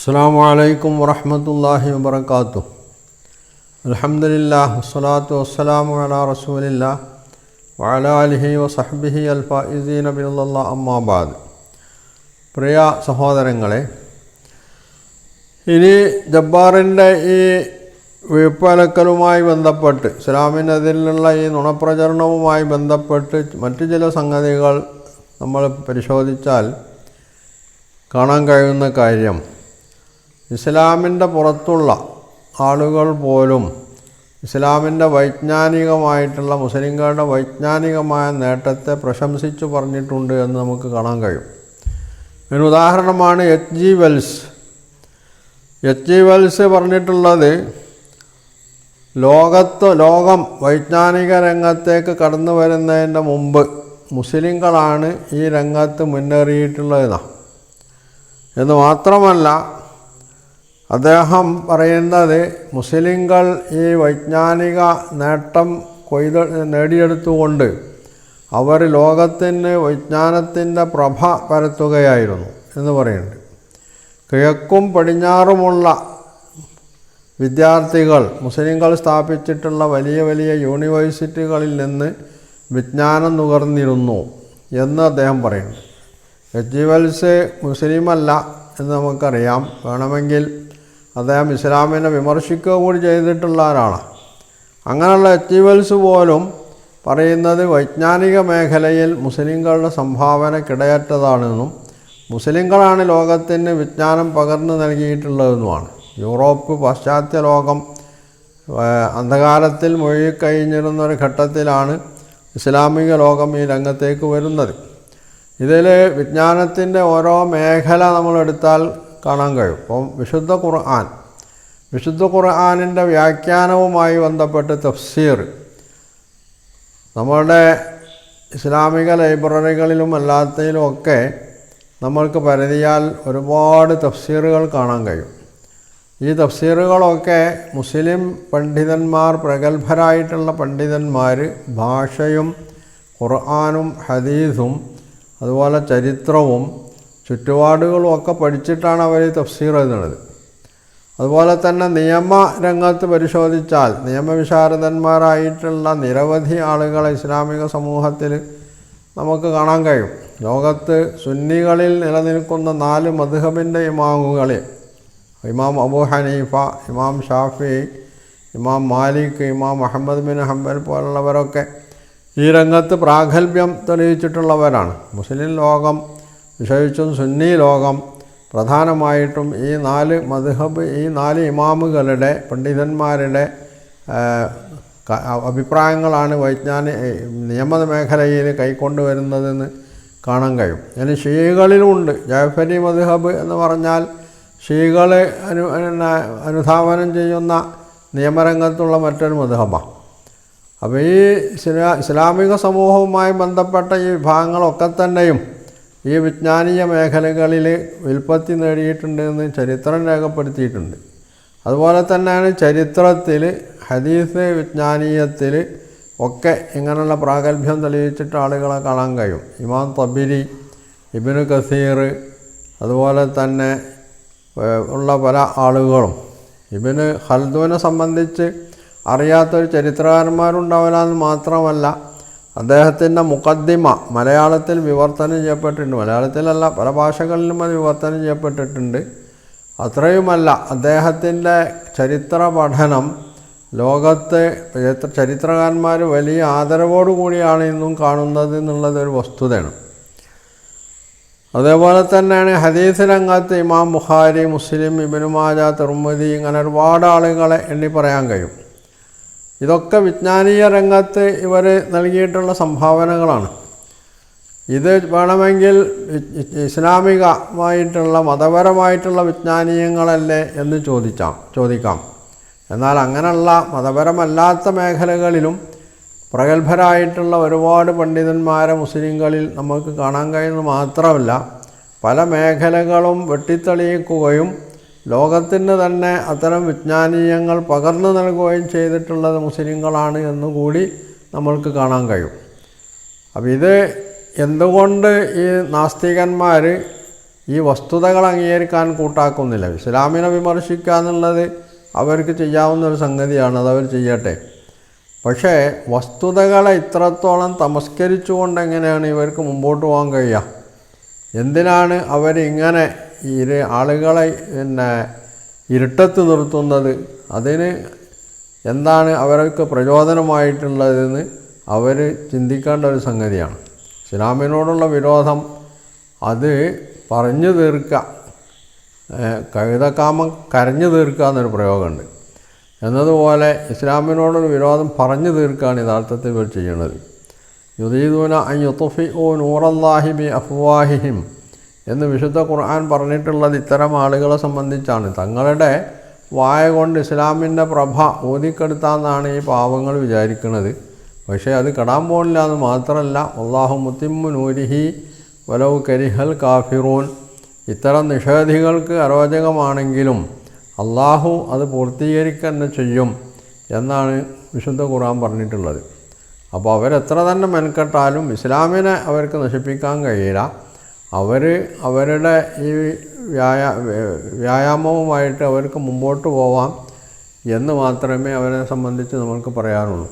അസ്സാം വലൈക്കും വറഹമത്തല്ലാഹി വബർക്കാത്തു അലഹമുല്ലാ വസ്സലാത്തു വസ്സലാമു അലാ റസൂലില്ല വഅല അലിഹി വസഹബിഹി അൽഫീൻ അബിനുള്ള അമ്മാബാദ് പ്രിയ സഹോദരങ്ങളെ ഇനി ജബ്ബാറിന്റെ ഈ വീപ്പലക്കലുമായി ബന്ധപ്പെട്ട് ഇസ്ലാമിനെതിരിലുള്ള ഈ നുണപ്രചരണവുമായി ബന്ധപ്പെട്ട് മറ്റു ചില സംഗതികൾ നമ്മൾ പരിശോധിച്ചാൽ കാണാൻ കഴിയുന്ന കാര്യം ഇസ്ലാമിന്റെ പുറത്തുള്ള ആളുകൾ പോലും ഇസ്ലാമിന്റെ വൈജ്ഞാനികമായിട്ടുള്ള മുസ്ലിങ്ങളുടെ വൈജ്ഞാനികമായ നേട്ടത്തെ പ്രശംസിച്ചു പറഞ്ഞിട്ടുണ്ട് എന്ന് നമുക്ക് കാണാൻ കഴിയും. ഒരു ഉദാഹരണമാണ് H G Wells. H G Wells പറഞ്ഞിട്ടുള്ളത് ലോകത്ത് ലോകം വൈജ്ഞാനിക രംഗത്തേക്ക് കടന്നു വരുന്നതിന്റെ മുമ്പ് മുസ്ലിങ്ങളാണ് ഈ രംഗത്ത് മുന്നേറിയിട്ടുള്ളതെന്നാണ്. എന്ന് മാത്രമല്ല അദ്ദേഹം പറയുന്നത് മുസ്ലിങ്ങൾ ഈ വൈജ്ഞാനിക നേട്ടം കൊയ്ത് നേടിയെടുത്തുകൊണ്ട് അവർ ലോകത്തിന് വിജ്ഞാനത്തിന്റെ പ്രഭ പരത്തുകയായിരുന്നു എന്ന് പറയുന്നുണ്ട്. കിഴക്കും പടിഞ്ഞാറുമുള്ള വിദ്യാർത്ഥികൾ മുസ്ലിങ്ങൾ സ്ഥാപിച്ചിട്ടുള്ള വലിയ വലിയ യൂണിവേഴ്സിറ്റികളിൽ നിന്ന് വിജ്ഞാനം നുകർന്നിരുന്നു എന്ന് അദ്ദേഹം പറയുന്നു എച്ച് വെൽസ് മുസ്ലിമല്ല എന്ന് നമുക്കറിയാം. വേണമെങ്കിൽ അദ്ദേഹം ഇസ്ലാമിനെ വിമർശിക്കുക കൂടി ചെയ്തിട്ടുള്ള ആളാണ്. അങ്ങനെയുള്ള അച്ചീവൽസ് പോലും പറയുന്നത് വൈജ്ഞാനിക മേഖലയിൽ മുസ്ലിങ്ങളുടെ സംഭാവന കിടയറ്റതാണെന്നും മുസ്ലിങ്ങളാണ് ലോകത്തിന് വിജ്ഞാനം പകർന്നു നൽകിയിട്ടുള്ളതെന്നുമാണ്. യൂറോപ്പ് പാശ്ചാത്യ ലോകം അന്ധകാരത്തിൽ മുഴുകിക്കഴിഞ്ഞിരുന്ന ഒരു ഘട്ടത്തിലാണ് ഇസ്ലാമിക ലോകം ഈ രംഗത്തേക്ക് വരുന്നത്. ഇതിൽ വിജ്ഞാനത്തിന്റെ ഓരോ മേഖല നമ്മളെടുത്താൽ കാണാൻ കഴിയും. അപ്പം വിശുദ്ധ ഖുർആൻ വിശുദ്ധ ഖുർആാനിന്റെ വ്യാഖ്യാനവുമായി ബന്ധപ്പെട്ട് തഫ്സീർ നമ്മളുടെ ഇസ്ലാമിക ലൈബ്രറികളിലും അല്ലാത്തതിലും ഒക്കെ നമ്മൾക്ക് പരിധിയാൽ ഒരുപാട് തഫ്സീറുകൾ കാണാൻ കഴിയും. ഈ തഫ്സീറുകളൊക്കെ മുസ്ലിം പണ്ഡിതന്മാർ പ്രഗത്ഭരായിട്ടുള്ള പണ്ഡിതന്മാർ ഭാഷയും ഖുർആാനും ഹദീസും അതുപോലെ ചരിത്രവും ചുറ്റുപാടുകളും ഒക്കെ പഠിച്ചിട്ടാണ് അവർ തഫ്സീർ എഴുതുന്നത്. അതുപോലെ തന്നെ നിയമ രംഗത്ത് പരിശോധിച്ചാൽ നിയമവിശാരദന്മാരായിട്ടുള്ള നിരവധി ആളുകളെ ഇസ്ലാമിക സമൂഹത്തിൽ നമുക്ക് കാണാൻ കഴിയും. ലോകത്ത് സുന്നികളിൽ നിലനിൽക്കുന്ന നാല് മധുഹബിന്റെ ഇമാമുകളെ ഇമാം അബു ഹനീഫ ഇമാം ഷാഫി ഇമാം മാലിക് ഇമാം അഹമ്മദ് ബിൻ ഹംബൽ പോലുള്ളവരൊക്കെ ഈ രംഗത്ത് പ്രാഗൽഭ്യം തെളിയിച്ചിട്ടുള്ളവരാണ്. മുസ്ലിം ലോകം വിശേഷിച്ചും സുന്നി ലോകം പ്രധാനമായിട്ടും ഈ നാല് മദ്ഹബ് ഈ നാല് ഇമാമുകളുടെ പണ്ഡിതന്മാരുടെ അഭിപ്രായങ്ങളാണ് വൈജ്ഞാനിക നിയമ മേഖലയിൽ കൈക്കൊണ്ടുവരുന്നതെന്ന് കാണാൻ കഴിയും. അതിന് ഷീകളിലുമുണ്ട് ജാഫരി മദ്ഹബ് എന്ന് പറഞ്ഞാൽ ഷീകൾ അനു അനുധാവനം ചെയ്യുന്ന നിയമരംഗത്തുള്ള മറ്റൊരു മദ്ഹബാണ് അപ്പോൾ ഈ ഇസ്ലാമിക സമൂഹവുമായി ബന്ധപ്പെട്ട ഈ വിഭാഗങ്ങളൊക്കെ തന്നെയും ഈ വിജ്ഞാനീയ മേഖലകളിൽ വിൽപ്പത്തി നേടിയിട്ടുണ്ട് എന്ന് ചരിത്രം രേഖപ്പെടുത്തിയിട്ടുണ്ട്. അതുപോലെ തന്നെയാണ് ചരിത്രത്തിൽ ഹദീസ് വിജ്ഞാനീയത്തിൽ ഒക്കെ ഇങ്ങനെയുള്ള പ്രാഗൽഭ്യം തെളിയിച്ചിട്ട് ആളുകളെ കാണാൻ കഴിയും. ഇമാം തബിരി ഇബിന് കസീർ അതുപോലെ തന്നെ ഉള്ള പല ആളുകളും. ഇബിന് ഖൽദൂനെ സംബന്ധിച്ച് അറിയാത്തൊരു ചരിത്രകാരന്മാരുണ്ടാവില്ല എന്ന് മാത്രമല്ല അദ്ദേഹത്തിന്റെ മുഖദ്ദിമ മലയാളത്തിൽ വിവർത്തനം ചെയ്യപ്പെട്ടിട്ടുണ്ട്. മലയാളത്തിലല്ല പല ഭാഷകളിലും അത് വിവർത്തനം ചെയ്യപ്പെട്ടിട്ടുണ്ട്. അത്രയുമല്ല അദ്ദേഹത്തിന്റെ ചരിത്ര പഠനം ലോകത്ത് ചരിത്രകാരന്മാർ വലിയ ആദരവോടു കൂടിയാണ് ഇന്നും കാണുന്നത് എന്നുള്ളത് ഒരു വസ്തുതയാണ്. അതേപോലെ തന്നെയാണ് ഹദീസ് രംഗത്ത് ഇമാം ബുഖാരി മുസ്ലിം ഇബിനുമാജ തിർമതി ഇങ്ങനെ ഒരുപാട് ആളുകളെ എണ്ണി പറയാൻ കഴിയും. ഇതൊക്കെ വിജ്ഞാനീയ രംഗത്ത് ഇവർ നൽകിയിട്ടുള്ള സംഭാവനകളാണ്. ഇത് വേണമെങ്കിൽ ഇസ്ലാമികമായിട്ടുള്ള മതപരമായിട്ടുള്ള വിജ്ഞാനീയങ്ങളല്ലേ എന്ന് ചോദിച്ചാം ചോദിക്കാം. എന്നാൽ അങ്ങനെയുള്ള മതപരമല്ലാത്ത മേഖലകളിലും പ്രഗത്ഭരായിട്ടുള്ള ഒരുപാട് പണ്ഡിതന്മാരെ മുസ്ലിങ്ങളിൽ നമുക്ക് കാണാൻ കഴിയുന്നത് മാത്രമല്ല പല മേഖലകളും വെട്ടിത്തെളിയിക്കുകയും ലോകത്തിന് തന്നെ അത്തരം വിജ്ഞാനീയങ്ങൾ പകർന്നു നൽകുകയും ചെയ്തിട്ടുള്ളത് മുസ്ലിങ്ങളാണ് എന്നുകൂടി നമ്മൾക്ക് കാണാൻ കഴിയും. അപ്പോൾ ഇത് എന്തുകൊണ്ട് ഈ നാസ്തികന്മാർ ഈ വസ്തുതകൾ അംഗീകരിക്കാൻ കൂട്ടാക്കുന്നില്ല? ഇസ്ലാമിനെ വിമർശിക്കുക എന്നുള്ളത് അവർക്ക് ചെയ്യാവുന്ന ഒരു സംഗതിയാണ് അതവർ ചെയ്യട്ടെ. പക്ഷേ വസ്തുതകളെ ഇത്രത്തോളം തമസ്കരിച്ചുകൊണ്ട് എങ്ങനെയാണ് ഇവർക്ക് മുമ്പോട്ട് പോകാൻ കഴിയുക? എന്തിനാണ് അവരിങ്ങനെ ഇരു ആളുകളെ പിന്നെ ഇരുട്ടത്ത് നിർത്തുന്നത് അതിന് എന്താണ് അവർക്ക് പ്രചോദനമായിട്ടുള്ളതെന്ന് അവർ ചിന്തിക്കേണ്ട ഒരു സംഗതിയാണ്. ഇസ്ലാമിനോടുള്ള വിരോധം അത് പറഞ്ഞു തീർക്കുക കവിതക്കാമം കരഞ്ഞു തീർക്കുക എന്നൊരു പ്രയോഗമുണ്ട്. എന്നതുപോലെ ഇസ്ലാമിനോടൊരു വിരോധം പറഞ്ഞു തീർക്കുകയാണ് യഥാർത്ഥത്തിൽ ഇവർ ചെയ്യുന്നത്. യുദീദൂന അയ്യുത്തുഫി ഓ നൂറല്ലാഹിബി അഫ്വാഹിഹിം എന്ന് വിശുദ്ധ ഖുർആൻ പറഞ്ഞിട്ടുള്ളത് ഇത്തരം ആളുകളെ സംബന്ധിച്ചാണ്. തങ്ങളുടെ വായ കൊണ്ട് ഇസ്ലാമിന്റെ പ്രഭ ഊതിക്കെടുത്താന്നാണ് ഈ പാവങ്ങൾ വിചാരിക്കുന്നത്. പക്ഷേ അത് കെടാൻ പോകില്ല എന്ന് മാത്രമല്ല അള്ളാഹു മുത്തിമ്മു നൂരിഹി വലവ് കരിഹൽ കാഫിറൂൻ. ഇത്തരം നിഷേധികൾക്ക് അരോചകമാണെങ്കിലും അള്ളാഹു അത് പൂർത്തീകരിക്കുക ചെയ്യും എന്നാണ് വിശുദ്ധ ഖുർആൻ പറഞ്ഞിട്ടുള്ളത്. അപ്പോൾ അവരെത്ര തന്നെ മെനക്കെട്ടാലും ഇസ്ലാമിനെ അവർക്ക് നശിപ്പിക്കാൻ കഴിയില്ല. അവർ അവരുടെ ഈ വ്യായാ വ്യായാമവുമായിട്ട് അവർക്ക് മുമ്പോട്ട് പോവാം എന്ന് മാത്രമേ അവരെ സംബന്ധിച്ച് നമ്മൾക്ക് പറയാനുള്ളൂ.